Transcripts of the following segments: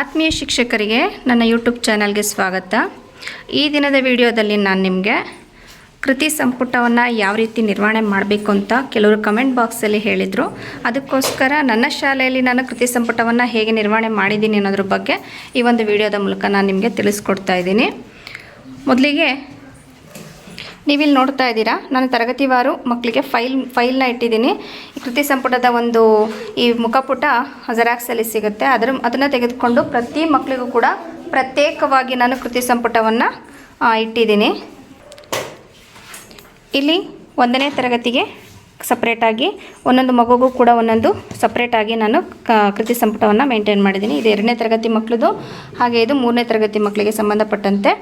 ಆತ್ಮೀಯ ಶಿಕ್ಷಕರಿಗೆ ನನ್ನ ಯೂಟ್ಯೂಬ್ ಚಾನಲ್ಗೆ ಸ್ವಾಗತ. ಈ ದಿನದ ವಿಡಿಯೋದಲ್ಲಿ ನಾನು ನಿಮಗೆ ಕೃತಿ ಸಂಪುಟವನ್ನು ಯಾವ ರೀತಿ ನಿರ್ವಹಣೆ ಮಾಡಬೇಕು ಅಂತ ಕೆಲವರು ಕಮೆಂಟ್ ಬಾಕ್ಸಲ್ಲಿ ಹೇಳಿದರು. ಅದಕ್ಕೋಸ್ಕರ ನನ್ನ ಶಾಲೆಯಲ್ಲಿ ನಾನು ಕೃತಿ ಸಂಪುಟವನ್ನು ಹೇಗೆ ನಿರ್ವಹಣೆ ಮಾಡಿದ್ದೀನಿ ಅನ್ನೋದ್ರ ಬಗ್ಗೆ ಈ ಒಂದು ವಿಡಿಯೋದ ಮೂಲಕ ನಾನು ನಿಮಗೆ ತಿಳಿಸ್ಕೊಡ್ತಾ ಇದ್ದೀನಿ. ಮೊದಲಿಗೆ ನೀವಿಲ್ಲಿ ನೋಡ್ತಾ ಇದ್ದೀರಾ, ನಾನು ತರಗತಿವಾರು ಮಕ್ಕಳಿಗೆ ಫೈಲ್, ಫೈಲ್ನ ಇಟ್ಟಿದ್ದೀನಿ. ಕೃತಿ ಸಂಪುಟದ ಒಂದು ಈ ಮುಖಪುಟ ಜೆರಾಕ್ಸಲ್ಲಿ ಸಿಗುತ್ತೆ. ಅದರ, ಅದನ್ನು ತೆಗೆದುಕೊಂಡು ಪ್ರತಿ ಮಕ್ಕಳಿಗೂ ಕೂಡ ಪ್ರತ್ಯೇಕವಾಗಿ ನಾನು ಕೃತಿ ಸಂಪುಟವನ್ನು ಇಟ್ಟಿದ್ದೀನಿ. ಇಲ್ಲಿ ಒಂದನೇ ತರಗತಿಗೆ ಸಪ್ರೇಟಾಗಿ ಒಂದೊಂದು ಮಗುಗೂ ಕೂಡ ಒಂದೊಂದು ಸಪ್ರೇಟಾಗಿ ನಾನು ಕೃತಿ ಸಂಪುಟವನ್ನು ಮೇಂಟೈನ್ ಮಾಡಿದ್ದೀನಿ. ಇದು ಎರಡನೇ ತರಗತಿ ಮಕ್ಕಳದು ಹಾಗೆ ಇದು ಮೂರನೇ ತರಗತಿ ಮಕ್ಕಳಿಗೆ ಸಂಬಂಧಪಟ್ಟಂತೆ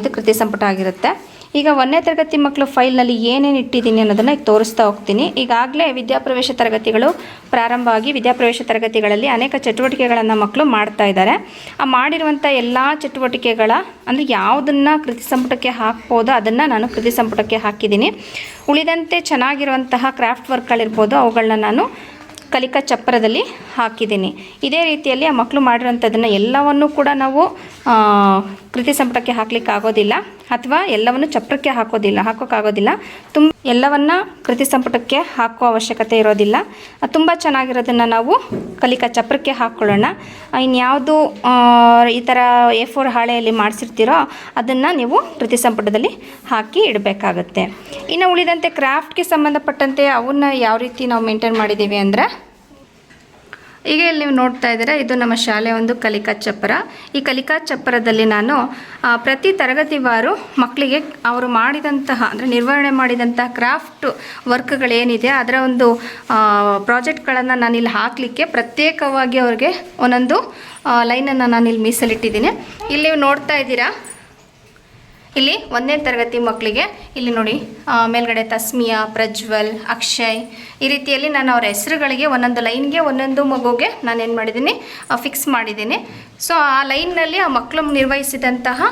ಇದು ಕೃತಿ ಸಂಪುಟ ಆಗಿರುತ್ತೆ. ಈಗ ಒಂದನೇ ತರಗತಿ ಮಕ್ಕಳು ಫೈಲ್ನಲ್ಲಿ ಏನೇನು ಇಟ್ಟಿದ್ದೀನಿ ಅನ್ನೋದನ್ನು ಈಗ ತೋರಿಸ್ತಾ ಹೋಗ್ತೀನಿ. ಈಗಾಗಲೇ ವಿದ್ಯಾಪ್ರವೇಶ ತರಗತಿಗಳು ಪ್ರಾರಂಭ ಆಗಿ ವಿದ್ಯಾಪ್ರವೇಶ ತರಗತಿಗಳಲ್ಲಿ ಅನೇಕ ಚಟುವಟಿಕೆಗಳನ್ನು ಮಕ್ಕಳು ಮಾಡ್ತಾ ಇದ್ದಾರೆ. ಆ ಮಾಡಿರುವಂಥ ಎಲ್ಲ ಚಟುವಟಿಕೆಗಳ ಅಂದರೆ ಯಾವುದನ್ನು ಕೃತಿ ಸಂಪುಟಕ್ಕೆ ಹಾಕ್ಬೋದೋ ಅದನ್ನು ನಾನು ಕೃತಿ ಸಂಪುಟಕ್ಕೆ ಹಾಕಿದ್ದೀನಿ. ಉಳಿದಂತೆ ಚೆನ್ನಾಗಿರುವಂತಹ ಕ್ರಾಫ್ಟ್ ವರ್ಕ್ಗಳಿರ್ಬೋದು ಅವುಗಳನ್ನ ನಾನು ಕಲಿಕಾ ಚಪ್ಪರದಲ್ಲಿ ಹಾಕಿದ್ದೀನಿ. ಇದೇ ರೀತಿಯಲ್ಲಿ ಆ ಮಕ್ಕಳು ಮಾಡಿರೋಂಥದ್ದನ್ನು ಎಲ್ಲವನ್ನೂ ಕೂಡ ನಾವು ಕೃತಿ ಸಂಪುಟಕ್ಕೆ ಹಾಕ್ಲಿಕ್ಕೆ ಆಗೋದಿಲ್ಲ ಅಥವಾ ಎಲ್ಲವನ್ನು ಚಪ್ರಕ್ಕೆ ಹಾಕೋದಿಲ್ಲ, ಹಾಕೋಕ್ಕಾಗೋದಿಲ್ಲ. ತುಂಬ ಎಲ್ಲವನ್ನ ಕೃತಿ ಸಂಪುಟಕ್ಕೆ ಹಾಕೋ ಅವಶ್ಯಕತೆ ಇರೋದಿಲ್ಲ. ತುಂಬ ಚೆನ್ನಾಗಿರೋದನ್ನು ನಾವು ಕಲಿಕಾ ಚಪ್ರಕ್ಕೆ ಹಾಕ್ಕೊಳ್ಳೋಣ ಇನ್ಯಾವುದು ಈ ಥರ ಎ ಫೋರ್ ಹಾಳೆಯಲ್ಲಿ ಮಾಡಿಸಿರ್ತೀರೋ ಅದನ್ನು ನೀವು ಕೃತಿ ಸಂಪುಟದಲ್ಲಿ ಹಾಕಿ ಇಡಬೇಕಾಗತ್ತೆ. ಇನ್ನು ಉಳಿದಂತೆ ಕ್ರಾಫ್ಟ್ಗೆ ಸಂಬಂಧಪಟ್ಟಂತೆ ಅವನ್ನ ಯಾವ ರೀತಿ ನಾವು ಮೇಂಟೈನ್ ಮಾಡಿದ್ದೀವಿ ಅಂದರೆ ಈಗ ಇಲ್ಲಿ ನೀವು ನೋಡ್ತಾ ಇದ್ದೀರಾ, ಇದು ನಮ್ಮ ಶಾಲೆಯ ಒಂದು ಕಲಿಕಾ ಚಪ್ಪರ. ಈ ಕಲಿಕಾ ಚಪ್ಪರದಲ್ಲಿ ನಾನು ಪ್ರತಿ ತರಗತಿವಾರು ಮಕ್ಕಳಿಗೆ ಅವರು ಮಾಡಿದಂತಹ, ಅಂದರೆ ನಿರ್ವಹಣೆ ಮಾಡಿದಂತಹ ಕ್ರಾಫ್ಟ್ ವರ್ಕ್ಗಳೇನಿದೆ, ಅದರ ಒಂದು ಪ್ರಾಜೆಕ್ಟ್ಗಳನ್ನು ನಾನು ಇಲ್ಲಿ ಹಾಕಲಿಕ್ಕೆ ಪ್ರತ್ಯೇಕವಾಗಿ ಅವ್ರಿಗೆ ಒಂದೊಂದು ಲೈನನ್ನು ನಾನು ಇಲ್ಲಿ ಮೀಸಲಿಟ್ಟಿದ್ದೀನಿ. ಇಲ್ಲಿ ನೀವು ನೋಡ್ತಾ ಇದ್ದೀರಾ ಇಲ್ಲಿ ಒಂದನೇ ತರಗತಿ ಮಕ್ಕಳಿಗೆ, ಇಲ್ಲಿ ನೋಡಿ ಮೇಲ್ಗಡೆ ತಸ್ಮಿಯಾ, ಪ್ರಜ್ವಲ್, ಅಕ್ಷಯ್, ಈ ರೀತಿಯಲ್ಲಿ ನಾನು ಅವರ ಹೆಸರುಗಳಿಗೆ ಒಂದೊಂದು ಲೈನ್ಗೆ ಒಂದೊಂದು ಮಗುಗೆ ನಾನು ಏನು ಮಾಡಿದ್ದೀನಿ ಫಿಕ್ಸ್ ಮಾಡಿದ್ದೀನಿ. ಸೊ ಆ ಲೈನ್ನಲ್ಲಿ ಆ ಮಕ್ಕಳು ನಿರ್ವಹಿಸಿದಂತಹ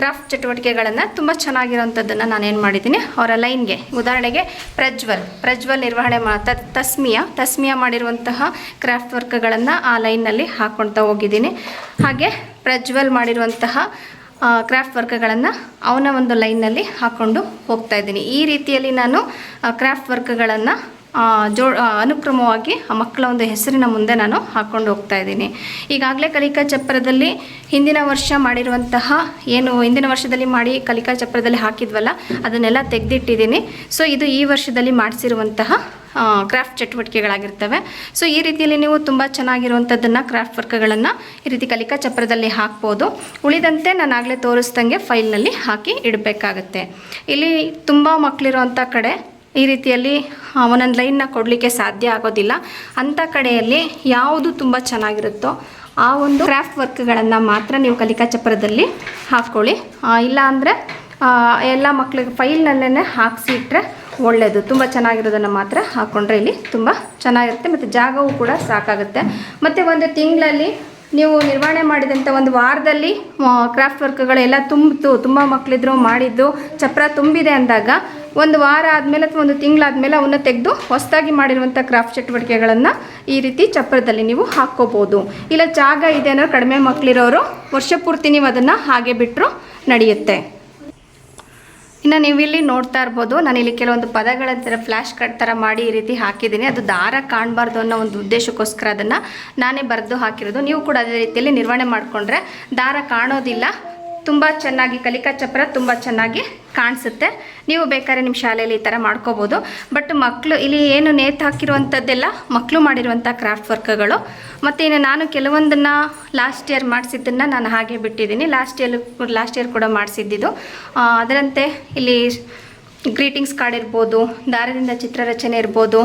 ಕ್ರಾಫ್ಟ್ ಚಟುವಟಿಕೆಗಳನ್ನು ತುಂಬ ಚೆನ್ನಾಗಿರೋಂಥದ್ದನ್ನು ನಾನು ಏನು ಮಾಡಿದ್ದೀನಿ, ಅವರ ಲೈನ್ಗೆ. ಉದಾಹರಣೆಗೆ ಪ್ರಜ್ವಲ್ ಪ್ರಜ್ವಲ್ ನಿರ್ವಹಣೆ ಮಾ ತಸ್ಮಿಯಾ ತಸ್ಮಿಯಾ ಮಾಡಿರುವಂತಹ ಕ್ರಾಫ್ಟ್ ವರ್ಕ್ಗಳನ್ನು ಆ ಲೈನ್ನಲ್ಲಿ ಹಾಕ್ಕೊಳ್ತಾ ಹೋಗಿದ್ದೀನಿ. ಹಾಗೆ ಪ್ರಜ್ವಲ್ ಮಾಡಿರುವಂತಹ ಕ್ರಾಫ್ಟ್ ವರ್ಕ್ಗಳನ್ನು ಅವನ ಒಂದು ಲೈನ್ನಲ್ಲಿ ಹಾಕ್ಕೊಂಡು ಹೋಗ್ತಾ ಇದ್ದೀನಿ. ಈ ರೀತಿಯಲ್ಲಿ ನಾನು ಕ್ರಾಫ್ಟ್ ವರ್ಕ್ಗಳನ್ನು ಜೋ ಅನುಕ್ರಮವಾಗಿ ಆ ಮಕ್ಕಳ ಒಂದು ಹೆಸರಿನ ಮುಂದೆ ನಾನು ಹಾಕ್ಕೊಂಡು ಹೋಗ್ತಾ ಇದ್ದೀನಿ. ಈಗಾಗಲೇ ಕಲಿಕಾ ಚಪ್ರದಲ್ಲಿ ಹಿಂದಿನ ವರ್ಷ ಮಾಡಿರುವಂತಹ ಏನು, ಹಿಂದಿನ ವರ್ಷದಲ್ಲಿ ಮಾಡಿ ಕಲಿಕಾ ಚಪ್ರದಲ್ಲಿ ಹಾಕಿದ್ವಲ್ಲ, ಅದನ್ನೆಲ್ಲ ತೆಗೆದಿಟ್ಟಿದ್ದೀನಿ. ಸೊ, ಇದು ಈ ವರ್ಷದಲ್ಲಿ ಮಾಡಿಸಿರುವಂತಹ ಕ್ರಾಫ್ಟ್ ಚಟುವಟಿಕೆಗಳಾಗಿರ್ತವೆ. ಸೊ ಈ ರೀತಿಯಲ್ಲಿ ನೀವು ತುಂಬ ಚೆನ್ನಾಗಿರುವಂಥದ್ದನ್ನು ಕ್ರಾಫ್ಟ್ ವರ್ಕ್ಗಳನ್ನು ಈ ರೀತಿ ಕಲಿಕಾ ಚಪ್ರದಲ್ಲಿ ಹಾಕ್ಬೋದು. ಉಳಿದಂತೆ ನಾನು ಆಗಲೇ ತೋರಿಸ್ದಂಗೆ ಫೈಲ್ನಲ್ಲಿ ಹಾಕಿ ಇಡಬೇಕಾಗತ್ತೆ. ಇಲ್ಲಿ ತುಂಬ ಮಕ್ಕಳಿರುವಂಥ ಕಡೆ ಈ ರೀತಿಯಲ್ಲಿ ಒಂದೊಂದು ಲೈನ್ನ ಕೊಡಲಿಕ್ಕೆ ಸಾಧ್ಯ ಆಗೋದಿಲ್ಲ. ಅಂಥ ಕಡೆಯಲ್ಲಿ ಯಾವುದು ತುಂಬ ಚೆನ್ನಾಗಿರುತ್ತೋ ಆ ಒಂದು ಕ್ರಾಫ್ಟ್ ವರ್ಕ್ಗಳನ್ನು ಮಾತ್ರ ನೀವು ಕಲಿಕಾ ಚಪ್ರದಲ್ಲಿ ಹಾಕ್ಕೊಳ್ಳಿ ಇಲ್ಲ ಅಂದರೆ ಎಲ್ಲ ಮಕ್ಕಳಿಗೆ ಫೈಲ್ನಲ್ಲೇ ಹಾಕಿಸಿ ಇಟ್ಟರೆ ಒಳ್ಳೆಯದು ತುಂಬ ಚೆನ್ನಾಗಿರೋದನ್ನು ಮಾತ್ರ ಹಾಕ್ಕೊಂಡ್ರೆ ಇಲ್ಲಿ ತುಂಬ ಚೆನ್ನಾಗಿರುತ್ತೆ. ಮತ್ತು ಜಾಗವೂ ಕೂಡ ಸಾಕಾಗುತ್ತೆ. ಮತ್ತು ಒಂದು ತಿಂಗಳಲ್ಲಿ ನೀವು ನಿರ್ವಹಣೆ ಮಾಡಿದಂಥ ಒಂದು ವಾರದಲ್ಲಿ ಕ್ರಾಫ್ಟ್ ವರ್ಕ್ಗಳೆಲ್ಲ ತುಂಬಿತು. ತುಂಬ ಮಕ್ಕಳಿದ್ರು ಮಾಡಿದ್ದು, ಚಪ್ರ ತುಂಬಿದೆ ಅಂದಾಗ ಒಂದು ವಾರ ಆದಮೇಲೆ ಅಥವಾ ಒಂದು ತಿಂಗಳಾದಮೇಲೆ ಅವನ್ನ ತೆಗೆದು ಹೊಸದಾಗಿ ಮಾಡಿರುವಂಥ ಕ್ರಾಫ್ಟ್ ಚಟುವಟಿಕೆಗಳನ್ನು ಈ ರೀತಿ ಚಪ್ರದಲ್ಲಿ ನೀವು ಹಾಕ್ಕೋಬೋದು. ಇಲ್ಲ ಜಾಗ ಇದೆ ಅನ್ನೋ ಕಡಿಮೆ ಮಕ್ಕಳಿರೋರು ವರ್ಷ ಪೂರ್ತಿ ನೀವು ಅದನ್ನು ಹಾಗೆ ಬಿಟ್ಟರು ನಡೆಯುತ್ತೆ. ಇನ್ನು ನೀವಿಲ್ಲಿ ನೋಡ್ತಾ ಇರ್ಬೋದು, ನಾನು ಇಲ್ಲಿ ಕೆಲವೊಂದು ಪದಗಳ ಥರ ಫ್ಲ್ಯಾಶ್ ಕಟ್ ಥರ ಮಾಡಿ ಈ ರೀತಿ ಹಾಕಿದ್ದೀನಿ. ಅದು ದಾರ ಕಾಣಬಾರ್ದು ಅನ್ನೋ ಒಂದು ಉದ್ದೇಶಕ್ಕೋಸ್ಕರ ಅದನ್ನು ನಾನೇ ಬರೆದು ಹಾಕಿರೋದು. ನೀವು ಕೂಡ ಅದೇ ರೀತಿಯಲ್ಲಿ ನಿರ್ವಹಣೆ ಮಾಡಿಕೊಂಡ್ರೆ ದಾರ ಕಾಣೋದಿಲ್ಲ. ತುಂಬ ಚೆನ್ನಾಗಿ ಕಲಿಕಾ ಚಪ್ರ ತುಂಬ ಚೆನ್ನಾಗಿ ಕಾಣಿಸುತ್ತೆ. ನೀವು ಬೇಕಾದ್ರೆ ನಿಮ್ಮ ಶಾಲೆಯಲ್ಲಿ ಈ ಥರ ಮಾಡ್ಕೋಬೋದು. ಬಟ್ ಮಕ್ಕಳು ಇಲ್ಲಿ ಏನು ನೇತು ಹಾಕಿರುವಂಥದ್ದೆಲ್ಲ ಮಕ್ಕಳು ಮಾಡಿರುವಂಥ ಕ್ರಾಫ್ಟ್ ವರ್ಕ್ಗಳು. ಮತ್ತು ಇನ್ನು ನಾನು ಕೆಲವೊಂದನ್ನು ಲಾಸ್ಟ್ ಇಯರ್ ಮಾಡಿಸಿದ್ದನ್ನು ನಾನು ಹಾಗೆ ಬಿಟ್ಟಿದ್ದೀನಿ. ಲಾಸ್ಟ್ ಇಯರ್ ಲಾಸ್ಟ್ ಇಯರ್ ಕೂಡ ಮಾಡಿಸಿದ್ದಿದ್ದು ಅದರಂತೆ ಇಲ್ಲಿ ಗ್ರೀಟಿಂಗ್ಸ್ ಕಾರ್ಡ್ ಇರ್ಬೋದು, ದಾರದಿಂದ ಚಿತ್ರರಚನೆ ಇರ್ಬೋದು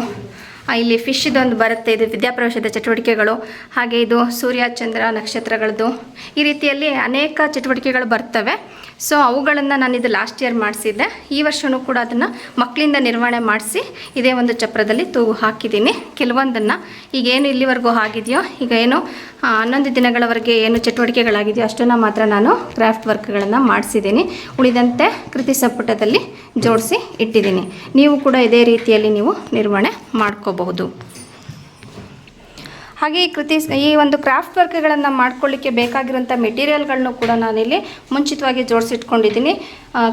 ಆ, ಫಿಶ್ ಇದೊಂದು ಬರುತ್ತೆ ಇದು ವಿದ್ಯಾಪ್ರವೇಶದ ಚಟುವಟಿಕೆಗಳು. ಹಾಗೆ ಇದು ಸೂರ್ಯ ಚಂದ್ರ ನಕ್ಷತ್ರಗಳದ್ದು. ಈ ರೀತಿಯಲ್ಲಿ ಅನೇಕ ಚಟುವಟಿಕೆಗಳು ಬರ್ತವೆ. ಸೊ ಅವುಗಳನ್ನು ನಾನು ಇದು ಲಾಸ್ಟ್ ಇಯರ್ ಮಾಡಿಸಿದ್ದೆ. ಈ ವರ್ಷವೂ ಕೂಡ ಅದನ್ನು ಮಕ್ಕಳಿಂದ ನಿರ್ವಹಣೆ ಮಾಡಿಸಿ ಇದೇ ಒಂದು ಚಪ್ರದಲ್ಲಿ ತೂಗು ಹಾಕಿದ್ದೀನಿ. ಕೆಲವೊಂದನ್ನು ಈಗ ಏನು ಇಲ್ಲಿವರೆಗೂ ಆಗಿದೆಯೋ ಈಗ ಏನು ಹನ್ನೊಂದು ದಿನಗಳವರೆಗೆ ಏನು ಚಟುವಟಿಕೆಗಳಾಗಿದೆಯೋ ಅಷ್ಟನ್ನು ಮಾತ್ರ ನಾನು ಕ್ರಾಫ್ಟ್ ವರ್ಕ್ಗಳನ್ನು ಮಾಡಿಸಿದ್ದೀನಿ. ಉಳಿದಂತೆ ಕೃತಿ ಸಂಪುಟದಲ್ಲಿ ಜೋಡಿಸಿ ಇಟ್ಟಿದ್ದೀನಿ. ನೀವು ಕೂಡ ಇದೇ ರೀತಿಯಲ್ಲಿ ನೀವು ನಿರ್ವಹಣೆ ಮಾಡ್ಕೋಬಹುದು. ಹಾಗೆ ಈ ಕೃತಿ ಈ ಒಂದು ಕ್ರಾಫ್ಟ್ ವರ್ಕ್ಗಳನ್ನು ಮಾಡ್ಕೊಳ್ಳಿಕ್ಕೆ ಬೇಕಾಗಿರುವಂಥ ಮೆಟೀರಿಯಲ್ಗಳನ್ನು ಕೂಡ ನಾನಿಲ್ಲಿ ಮುಂಚಿತವಾಗಿ ಜೋಡಿಸಿಟ್ಕೊಂಡಿದ್ದೀನಿ.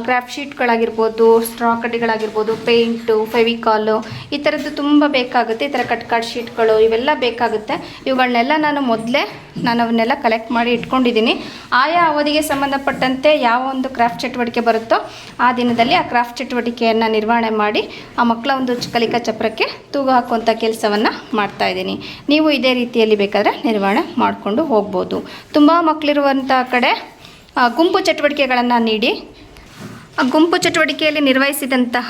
ಕ್ರಾಫ್ಟ್ ಶೀಟ್ಗಳಾಗಿರ್ಬೋದು, ಸ್ಟ್ರಾ ಕಡ್ಡಿಗಳಾಗಿರ್ಬೋದು ಪೇಂಟು ಫೆವಿಕಾಲು ಈ ಥರದ್ದು ತುಂಬ ಬೇಕಾಗುತ್ತೆ. ಈ ಥರ ಕಟ್ ಕಟ್ ಶೀಟ್ಗಳು ಇವೆಲ್ಲ ಬೇಕಾಗುತ್ತೆ. ಇವುಗಳನ್ನೆಲ್ಲ ನಾನು ಮೊದಲೇ ನಾನು ಅವನ್ನೆಲ್ಲ ಕಲೆಕ್ಟ್ ಮಾಡಿ ಇಟ್ಕೊಂಡಿದ್ದೀನಿ. ಆಯಾ ಅವಧಿಗೆ ಸಂಬಂಧಪಟ್ಟಂತೆ ಯಾವ ಒಂದು ಕ್ರಾಫ್ಟ್ ಚಟುವಟಿಕೆ ಬರುತ್ತೋ ಆ ದಿನದಲ್ಲಿ ಆ ಕ್ರಾಫ್ಟ್ ಚಟುವಟಿಕೆಯನ್ನು ನಿರ್ವಹಣೆ ಮಾಡಿ ಆ ಮಕ್ಕಳ ಒಂದು ಕಲಿಕಾ ಚಪ್ರಕ್ಕೆ ತೂಗು ಹಾಕುವಂಥ ಕೆಲಸವನ್ನು ಮಾಡ್ತಾ ಇದ್ದೀನಿ. ನೀವು ಇದೇ ರೀತಿಯಲ್ಲಿ ಬೇಕಾದರೆ ನಿರ್ವಹಣೆ ಮಾಡಿಕೊಂಡು ಹೋಗ್ಬೋದು. ತುಂಬ ಮಕ್ಕಳಿರುವಂಥ ಕಡೆ ಗುಂಪು ಚಟುವಟಿಕೆಗಳನ್ನು ನೀಡಿ ಗುಂಪು ಚಟುವಟಿಕೆಯಲ್ಲಿ ನಿರ್ವಹಿಸಿದಂತಹ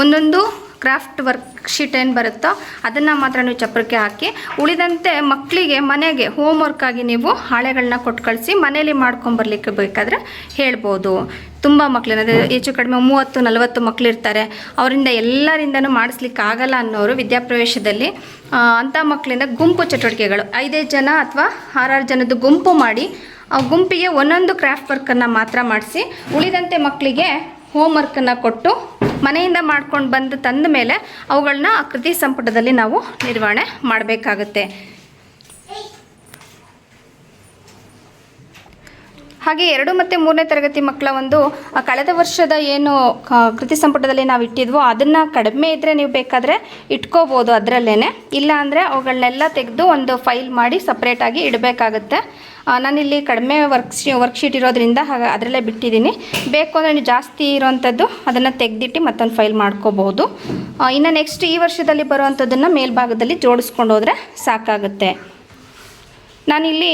ಒಂದೊಂದು ಕ್ರಾಫ್ಟ್ ವರ್ಕ್ ಶೀಟ್ ಏನು ಬರುತ್ತೋ ಅದನ್ನು ಮಾತ್ರ ನೀವು ಚಪ್ರಕ್ಕೆ ಹಾಕಿ, ಉಳಿದಂತೆ ಮಕ್ಕಳಿಗೆ ಮನೆಗೆ ಹೋಮ್ ಆಗಿ ನೀವು ಹಾಳೆಗಳನ್ನ ಕೊಟ್ಟು ಕಳಿಸಿ ಮನೇಲಿ ಮಾಡ್ಕೊಂಬರ್ಲಿಕ್ಕೆ ಬೇಕಾದರೆ ಹೇಳ್ಬೋದು. ತುಂಬ ಮಕ್ಕಳು ಅದೇ ಹೆಚ್ಚು ಕಡಿಮೆ ಮೂವತ್ತು, ನಲವತ್ತು ಮಕ್ಕಳಿರ್ತಾರೆ ಅವರಿಂದ ಎಲ್ಲರಿಂದನೂ ಮಾಡಿಸ್ಲಿಕ್ಕೆ ಆಗಲ್ಲ ಅನ್ನೋರು ವಿದ್ಯಾಪ್ರವೇಶದಲ್ಲಿ ಅಂಥ ಮಕ್ಕಳಿಂದ ಗುಂಪು ಚಟುವಟಿಕೆಗಳು. ಐದೈದು ಜನ ಅಥವಾ ಆರಾರು ಜನದ ಗುಂಪು ಮಾಡಿ, ಆ ಗುಂಪಿಗೆ ಒಂದೊಂದು ಕ್ರಾಫ್ಟ್ ವರ್ಕನ್ನು ಮಾತ್ರ ಮಾಡಿಸಿ, ಉಳಿದಂತೆ ಮಕ್ಕಳಿಗೆ ಹೋಮ್ ವರ್ಕನ್ನು ಕೊಟ್ಟು ಮನೆಯಿಂದ ಮಾಡ್ಕೊಂಡು ಬಂದು ತಂದ ಮೇಲೆ ಅವುಗಳನ್ನ ಕೃತಿ ಸಂಪುಟದಲ್ಲಿ ನಾವು ನಿರ್ವಹಣೆ ಮಾಡಬೇಕಾಗುತ್ತೆ. ಹಾಗೆ ಎರಡು ಮತ್ತು ಮೂರನೇ ತರಗತಿ ಮಕ್ಕಳ ಒಂದು ಕಳೆದ ವರ್ಷದ ಏನು ಕೃತಿ ಸಂಪುಟದಲ್ಲಿ ನಾವು ಇಟ್ಟಿದ್ವೋ, ಅದನ್ನು ಕಡಿಮೆ ಇದ್ದರೆ ನೀವು ಬೇಕಾದರೆ ಇಟ್ಕೋಬೋದು ಅದರಲ್ಲೇ ಇಲ್ಲ ಅಂದರೆ ಅವುಗಳನ್ನೆಲ್ಲ ತೆಗೆದು ಒಂದು ಫೈಲ್ ಮಾಡಿ ಸಪ್ರೇಟಾಗಿ ಇಡಬೇಕಾಗುತ್ತೆ. ನಾನಿಲ್ಲಿ ಕಡಿಮೆ ವರ್ಕ್ಶೀ ವರ್ಕ್ಶೀಟ್ ಇರೋದ್ರಿಂದ ಹಾಗೆ, ಅದರಲ್ಲೇ ಬಿಟ್ಟಿದ್ದೀನಿ. ಬೇಕು ಅಂದರೆ ನೀವು ಜಾಸ್ತಿ ಇರೋವಂಥದ್ದು ಅದನ್ನು ತೆಗೆದಿಟ್ಟು ಮತ್ತೊಂದು ಫೈಲ್ ಮಾಡ್ಕೋಬಹುದು ಇನ್ನು ನೆಕ್ಸ್ಟ್ ಈ ವರ್ಷದಲ್ಲಿ ಬರುವಂಥದ್ದನ್ನು ಮೇಲ್ಭಾಗದಲ್ಲಿ ಜೋಡಿಸ್ಕೊಂಡು ಹೋದರೆ ಸಾಕಾಗುತ್ತೆ. ನಾನಿಲ್ಲಿ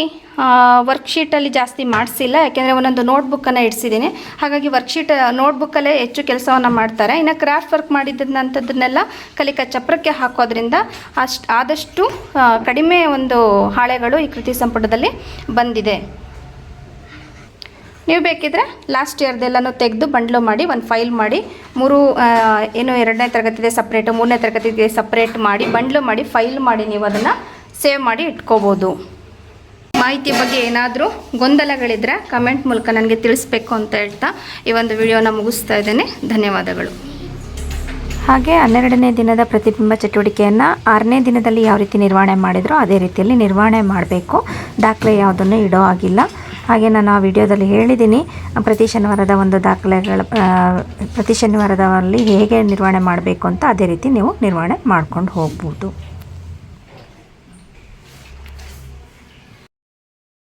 ವರ್ಕ್ಶೀಟಲ್ಲಿ ಜಾಸ್ತಿ ಮಾಡಿಸಿಲ್ಲ, ಯಾಕೆಂದರೆ ಒಂದೊಂದು ನೋಟ್ಬುಕ್ಕನ್ನು ಇಡ್ಸಿದ್ದೀನಿ ಹಾಗಾಗಿ ವರ್ಕ್ಶೀಟ್ ನೋಟ್ಬುಕ್ಕಲ್ಲೇ ಹೆಚ್ಚು ಕೆಲಸವನ್ನು ಮಾಡ್ತಾರೆ. ಇನ್ನು ಕ್ರಾಫ್ಟ್ ವರ್ಕ್ ಮಾಡಿದಂಥದ್ದನ್ನೆಲ್ಲ ಕಲಿಕಾ ಚಪ್ರಕ್ಕೆ ಹಾಕೋದ್ರಿಂದ ಅಷ್ಟು, ಆದಷ್ಟು ಕಡಿಮೆ ಒಂದು ಹಾಳೆಗಳು ಈ ಕೃತಿ ಸಂಪುಟದಲ್ಲಿ ಬಂದಿದೆ. ನೀವು ಬೇಕಿದ್ರೆ ಲಾಸ್ಟ್ ಇಯರ್ದೆಲ್ಲನೂ ತೆಗೆದು ಬಂಡ್ಲು ಮಾಡಿ, ಒಂದು ಫೈಲ್ ಮಾಡಿ, ಮೂರು ಏನು ಎರಡನೇ ತರಗತಿದೆ ಸಪ್ರೇಟು ಮೂರನೇ ತರಗತಿಗೆ ಸಪ್ರೇಟ್ ಮಾಡಿ ಬಂಡ್ಲು ಮಾಡಿ ಫೈಲ್ ಮಾಡಿ ನೀವು ಅದನ್ನು ಸೇವ್ ಮಾಡಿ ಇಟ್ಕೋಬೋದು. ಮಾಹಿತಿ ಬಗ್ಗೆ ಏನಾದರೂ ಗೊಂದಲಗಳಿದ್ರೆ ಕಮೆಂಟ್ ಮೂಲಕ ನನಗೆ ತಿಳಿಸ್ಬೇಕು ಅಂತ ಹೇಳ್ತಾ ಈ ಒಂದು ವಿಡಿಯೋನ ಮುಗಿಸ್ತಾ ಇದ್ದೇನೆ. ಧನ್ಯವಾದಗಳು. ಹಾಗೆ ಹನ್ನೆರಡನೇ ದಿನದ ಪ್ರತಿಬಿಂಬ ಚಟುವಟಿಕೆಯನ್ನು ಆರನೇ ದಿನದಲ್ಲಿ ಯಾವ ರೀತಿ ನಿರ್ವಹಣೆ ಮಾಡಿದ್ರೋ ಅದೇ ರೀತಿಯಲ್ಲಿ ನಿರ್ವಹಣೆ ಮಾಡಬೇಕು. ದಾಖಲೆ ಯಾವುದನ್ನು ಇಡೋ ಆಗಿಲ್ಲ ಹಾಗೆ ನಾನು ಆ ವಿಡಿಯೋದಲ್ಲಿ ಹೇಳಿದ್ದೀನಿ ಪ್ರತಿ ಶನಿವಾರದ ಒಂದು ದಾಖಲೆಗಳ ಪ್ರತಿ ಶನಿವಾರದಲ್ಲಿ ಹೇಗೆ ನಿರ್ವಹಣೆ ಮಾಡಬೇಕು ಅಂತ ಅದೇ ರೀತಿ ನೀವು ನಿರ್ವಹಣೆ ಮಾಡ್ಕೊಂಡು ಹೋಗ್ಬೋದು.